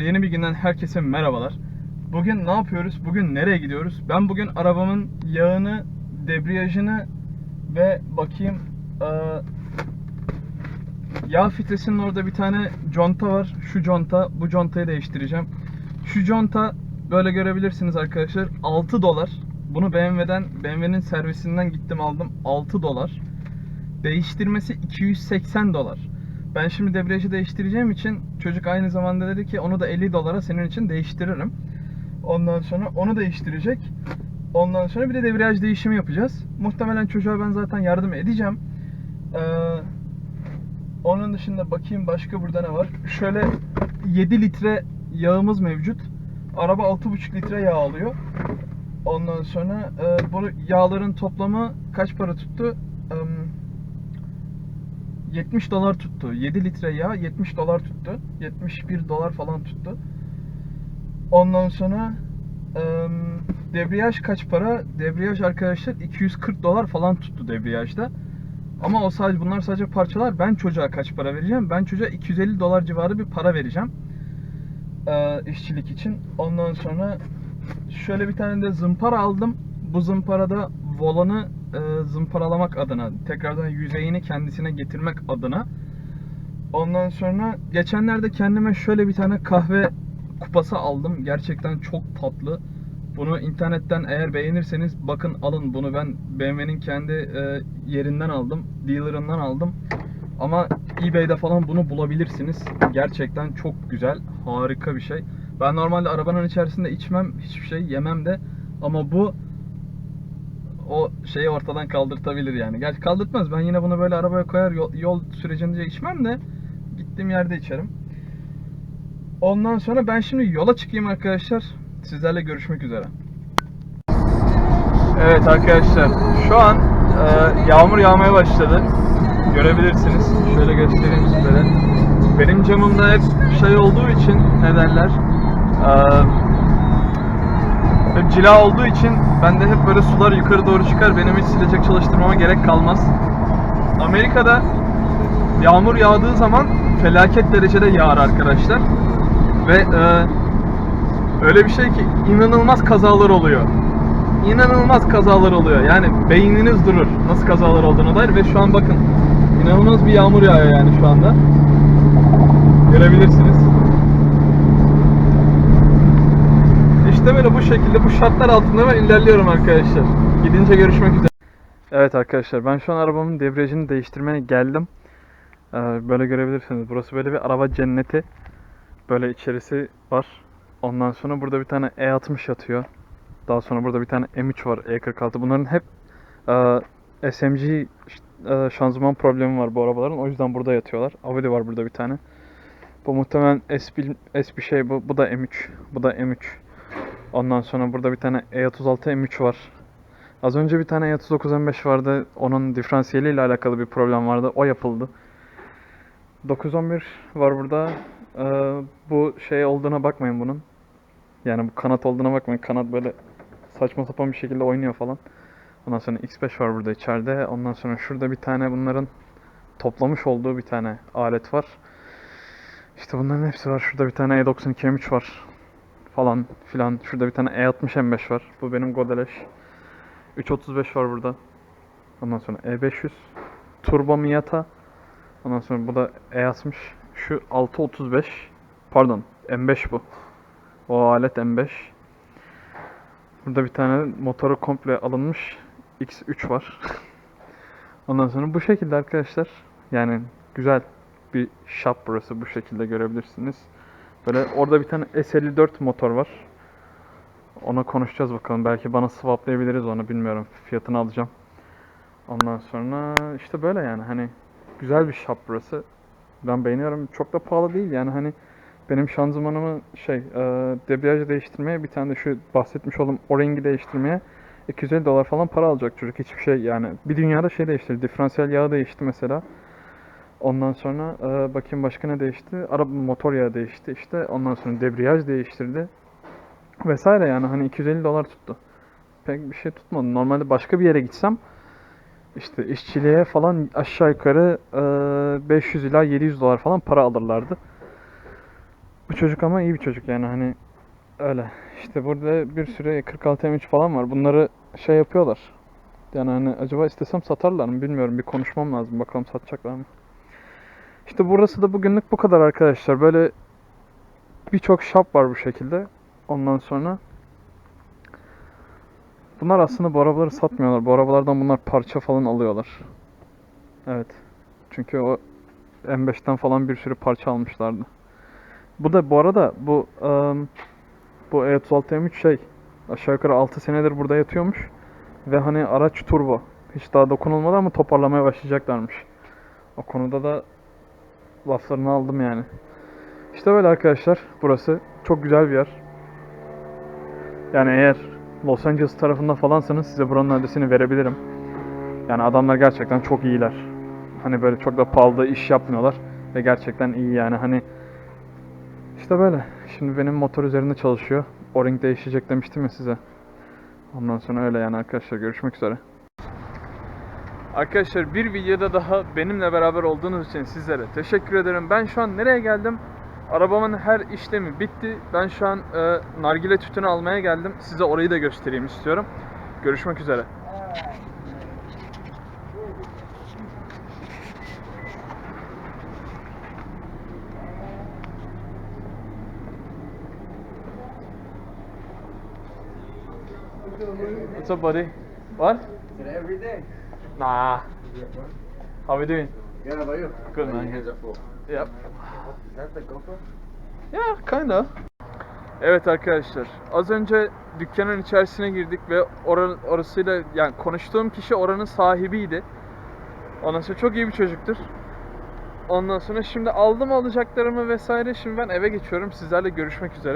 Yeni bir günden herkese merhabalar. Bugün ne yapıyoruz? Bugün nereye gidiyoruz? Ben bugün arabamın yağını, debriyajını ve bakayım yağ filtresinin orada bir tane conta var. Şu conta, bu contayı değiştireceğim. Şu conta böyle görebilirsiniz arkadaşlar 6 dolar. Bunu BMW'den, BMW'nin servisinden gittim aldım 6 dolar. Değiştirmesi 280 dolar. Ben şimdi debriyajı değiştireceğim için çocuk aynı zamanda dedi ki onu da 50 dolara senin için değiştiririm. Ondan sonra onu değiştirecek. Ondan sonra bir de debriyaj değişimi yapacağız. Muhtemelen çocuğa ben zaten yardım edeceğim. Ee, onun dışında bakayım başka burada ne var. Şöyle 7 litre yağımız mevcut. Araba 6,5 litre yağ alıyor. Ondan sonra e, bu yağların toplamı kaç para tuttu? Em, 70 dolar tuttu. 7 litre yağ 70 dolar tuttu. 71 dolar falan tuttu. Ondan sonra em, debriyaj kaç para? Debriyaj arkadaşlar 240 dolar falan tuttu debriyajda. Ama o sadece bunlar sadece parçalar. Ben çocuğa kaç para vereceğim? Ben çocuğa 250 dolar civarı bir para vereceğim. Ee, işçilik için. Ondan sonra şöyle bir tane de zımpara aldım. Bu zımparada volanı e, zımparalamak adına, tekrardan yüzeyini kendisine getirmek adına. Ondan sonra geçenlerde kendime şöyle bir tane kahve kupası aldım. Gerçekten çok tatlı. Bunu internetten eğer beğenirseniz bakın alın bunu ben BMW'nin kendi e, yerinden aldım. Dealer'ından aldım. Ama eBay'de falan bunu bulabilirsiniz. Gerçekten çok güzel, harika bir şey. Ben normalde arabanın içerisinde içmem, hiçbir şey yemem de ama bu o şeyi ortadan kaldırtabilir yani. Gerçi kaldırtmaz. Ben yine bunu böyle arabaya koyar yol, yol sürecince içmem de gittiğim yerde içerim. Ondan sonra ben şimdi yola çıkayım arkadaşlar. Sizlerle görüşmek üzere. Evet arkadaşlar şu an e, yağmur yağmaya başladı. Görebilirsiniz. Şöyle göstereyim sizlere. Benim camımda hep şey olduğu için ne derler? E, cila olduğu için bende hep böyle sular yukarı doğru çıkar. Benim hiç silecek çalıştırmama gerek kalmaz. Amerika'da yağmur yağdığı zaman felaket derecede yağar arkadaşlar. Ve e, öyle bir şey ki inanılmaz kazalar oluyor. İnanılmaz kazalar oluyor. Yani beyniniz durur nasıl kazalar olduğuna dair ve şu an bakın inanılmaz bir yağmur yağıyor yani şu anda. Görebilirsiniz. İşte böyle bu şekilde bu şartlar altında ben ilerliyorum arkadaşlar. Gidince görüşmek üzere. Evet arkadaşlar ben şu an arabamın debriyajını değiştirmeye geldim. Ee, böyle görebilirsiniz. Burası böyle bir araba cenneti. Böyle içerisi var. Ondan sonra burada bir tane E60 yatıyor. Daha sonra burada bir tane M3 var, E46. Bunların hep e, SMG e, şanzıman problemi var bu arabaların. O yüzden burada yatıyorlar. Audi var burada bir tane. Bu muhtemelen S S bir şey bu. Bu da M3. Bu da M3. Ondan sonra burada bir tane E36 M3 var. Az önce bir tane E39 M5 vardı. Onun diferansiyeli ile alakalı bir problem vardı. O yapıldı. 911 var burada. Ee, bu şey olduğuna bakmayın bunun. Yani bu kanat olduğuna bakmayın. Kanat böyle saçma sapan bir şekilde oynuyor falan. Ondan sonra X5 var burada içeride. Ondan sonra şurada bir tane bunların toplamış olduğu bir tane alet var. İşte bunların hepsi var. Şurada bir tane E92 M3 var. Falan filan. Şurada bir tane E60 M5 var. Bu benim Godeleş. 335 var burada. Ondan sonra E500. Turbo Miata. Ondan sonra bu da E60. Şu 635. Pardon. M5 bu. O alet M5. Burada bir tane motoru komple alınmış X3 var. Ondan sonra bu şekilde arkadaşlar. Yani güzel bir shop burası. Bu şekilde görebilirsiniz. Böyle orada bir tane S54 motor var. Ona konuşacağız bakalım. Belki bana swaplayabiliriz onu bilmiyorum. Fiyatını alacağım. Ondan sonra işte böyle yani hani güzel bir shop burası. Ben beğeniyorum. Çok da pahalı değil yani hani benim şanzımanımı şey e, debriyajı değiştirmeye bir tane de şu bahsetmiş olduğum o-ringi değiştirmeye 250 dolar falan para alacak çocuk hiçbir şey yani bir dünyada şey değiştirdi diferansiyel yağı değişti mesela ondan sonra e, bakayım başka ne değişti araba motor yağı değişti işte ondan sonra debriyaj değiştirdi vesaire yani hani 250 dolar tuttu pek bir şey tutmadı normalde başka bir yere gitsem işte işçiliğe falan aşağı yukarı e, 500 ila 700 dolar falan para alırlardı Bu çocuk ama iyi bir çocuk yani hani öyle. İşte burada bir sürü 46 M3 falan var. Bunları şey yapıyorlar. Yani hani acaba istesem satarlar mı bilmiyorum. Bir konuşmam lazım. Bakalım satacaklar mı? İşte burası da bugünlük bu kadar arkadaşlar. Böyle birçok shop var bu şekilde. Ondan sonra Bunlar aslında bu arabaları satmıyorlar. Bu arabalardan bunlar parça falan alıyorlar. Evet. Çünkü o M5'ten falan bir sürü parça almışlardı. Bu da bu arada bu ım, bu E E36 M3 şey aşağı yukarı 6 senedir burada yatıyormuş. Ve hani araç turbo. Hiç daha dokunulmadı ama toparlamaya başlayacaklarmış. O konuda da laflarını aldım yani. İşte böyle arkadaşlar. Burası çok güzel bir yer. Yani eğer Los Angeles tarafında falansanız size buranın adresini verebilirim. Yani adamlar gerçekten çok iyiler. Hani böyle çok da pahalı iş yapmıyorlar. Ve gerçekten iyi yani hani işte böyle. Şimdi benim motor üzerinde çalışıyor. O-ring değişecek demiştim ya size. Ondan sonra öyle yani arkadaşlar. Görüşmek üzere. Arkadaşlar bir videoda daha benimle beraber olduğunuz için sizlere teşekkür ederim. Ben şu an nereye geldim? Arabamın her işlemi bitti. Ben şu an e, nargile tütünü almaya geldim. Size orayı da göstereyim istiyorum. Görüşmek üzere. What's up, buddy? What? Every day? Nah. How we doing? Yeah, how about you? Good, man. Here's a full. Yep. Is that the GoPro? Yeah, kinda. Evet arkadaşlar, az önce dükkanın içerisine girdik ve oranın orasıyla yani konuştuğum kişi oranın sahibiydi. Ondan sonra çok iyi bir çocuktur. Ondan sonra şimdi aldım alacaklarımı vesaire. Şimdi ben eve geçiyorum. Sizlerle görüşmek üzere.